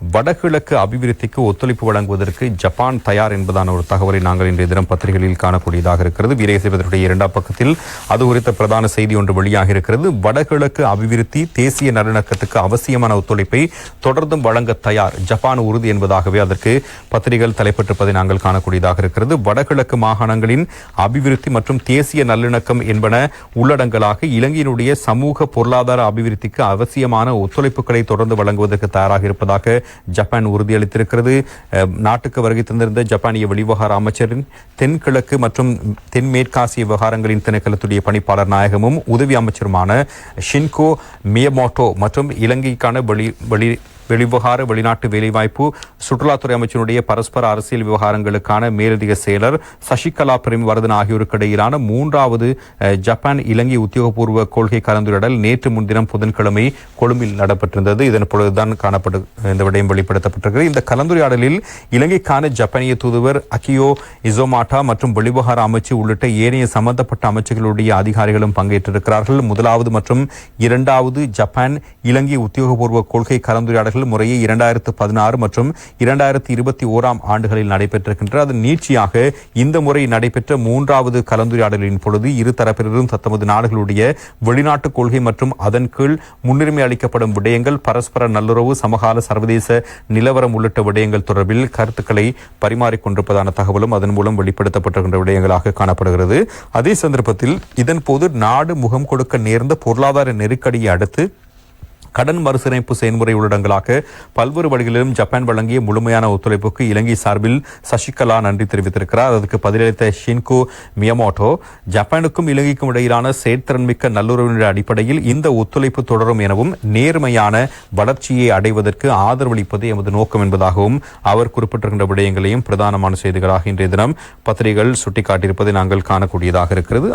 வடகிழக்கு அபிவிருத்திக்கு ஒத்துழைப்பு வழங்குவதற்கு ஜப்பான் தயார் என்பதான ஒரு தகவலை நாங்கள் இன்றைய தினம் பத்திரிகைகளில் காணக்கூடியதாக இருக்கிறது. வீரேசபத்தினுடைய இரண்டாம் பக்கத்தில் அது குறித்த பிரதான செய்தி ஒன்று வெளியாக இருக்கிறது. வடகிழக்கு அபிவிருத்தி தேசிய நல்லிணக்கத்துக்கு அவசியமான ஒத்துழைப்பை தொடர்ந்தும் வழங்க தயார் ஜப்பான் உறுதி என்பதாகவே அதற்கு பத்திரிகைகள் தலைப்பட்டிருப்பதை நாங்கள் காணக்கூடியதாக இருக்கிறது. வடகிழக்கு மாகாணங்களின் அபிவிருத்தி மற்றும் தேசிய நல்லிணக்கம் என்பன உள்ளடங்கலாக இலங்கையினுடைய சமூக பொருளாதார அபிவிருத்திக்கு அவசியமான ஒத்துழைப்புகளை தொடர்ந்து வழங்குவதற்கு தயாராக இருப்பதாக ஜப்பான் உறுதியளித்திருக்கிறது. அஹ், நாட்டுக்கு வருகை தந்திருந்த ஜப்பானிய வெளிவகார அமைச்சரின் தென்கிழக்கு மற்றும் தென்மேற்காசிய விவகாரங்களின் திணைக்களத்துடைய பணிப்பாளர் நாயகமும் உதவி அமைச்சருமான ஷின்கோ மியமோட்டோ மற்றும் இலங்கைக்கான வெளி வெளி வெளிவிவகார வெளிநாட்டு வேலைவாய்ப்பு சுற்றுலாத்துறை அமைச்சருடைய பரஸ்பர அரசியல் விவகாரங்களுக்கான மேலதிக செயலர் சசிகலா பிரேமவர்தன் ஆகியோருக்கு இடையிலான மூன்றாவது ஜப்பான் இலங்கை உத்தியோகபூர்வ கொள்கை கலந்துரையாடல் நேற்று முன்தினம் புதன்கிழமை கொழும்பில் நடைபெற்றிருந்தது இதன் பொழுதுதான் காணப்படு இந்த விடயம் வெளிப்படுத்தப்பட்டிருக்கிறது. இந்த கலந்துரையாடலில் இலங்கைக்கான ஜப்பானிய தூதுவர் அகியோ இசோமாட்டா மற்றும் வெளிவிவகார அமைச்சு உள்ளிட்ட ஏனைய சம்பந்தப்பட்ட அமைச்சுகளுடைய அதிகாரிகளும் பங்கேற்றிருக்கிறார்கள். முதலாவது மற்றும் இரண்டாவது ஜப்பான் இலங்கை உத்தியோகபூர்வ கொள்கை கலந்துரையாடல்கள் முறையே இரண்டாயிரத்து பதினாறு மற்றும் இரண்டாயிரத்தி இருபத்தி ஓராம் ஆண்டுகளில் நடைபெற்றிருக்கின்ற அதன் நீட்சியாக இந்த முறை நடைபெற்ற மூன்றாவது கலந்துரையாடலின் பொழுது இரு தரப்பினரும் தத்தமது நாடுகளுடைய வெளிநாட்டு கொள்கை மற்றும் அதன் கீழ் முன்னுரிமை அளிக்கப்படும் விடயங்கள் பரஸ்பர நல்லுறவு சமகால சர்வதேச நிலவரம் உள்ளிட்ட விடயங்கள் தொடர்பில் கருத்துக்களை பரிமாறிக்கொண்டிருப்பதான தகவலும் அதன் மூலம் வெளிப்படுத்தப்பட்டிருக்கின்ற விடயங்களாக காணப்படுகிறது. அதே சந்தர்ப்பத்தில் இதன்போது நாடு முகம் கொடுக்க நேர்ந்த பொருளாதார நெருக்கடியை அடுத்து கடன் மறுசீரமைப்பு செயல்முறை உள்ளடங்களாக பல்வேறு வழிகளிலும் ஜப்பான் வழங்கிய முழுமையான ஒத்துழைப்புக்கு இலங்கை சார்பில் சசிகலா நன்றி தெரிவித்திருக்கிறார். அதற்கு பதிலளித்த ஷின்கோ மியமோட்டோ ஜப்பானுக்கும் இலங்கைக்கும் இடையிலான செயற்திறன்மிக்க நல்லுறவின் அடிப்படையில் இந்த ஒத்துழைப்பு தொடரும் எனவும் நேர்மையான வளர்ச்சியை அடைவதற்கு ஆதரவளிப்பது எமது நோக்கம் என்பதாகவும் அவர் குறிப்பிட்டிருக்கின்ற விடயங்களையும் பிரதானமான செய்திகளாக இன்றைய தினம் பத்திரிகைகள் சுட்டிக்காட்டியிருப்பதை நாங்கள் காணக்கூடியதாக இருக்கிறது.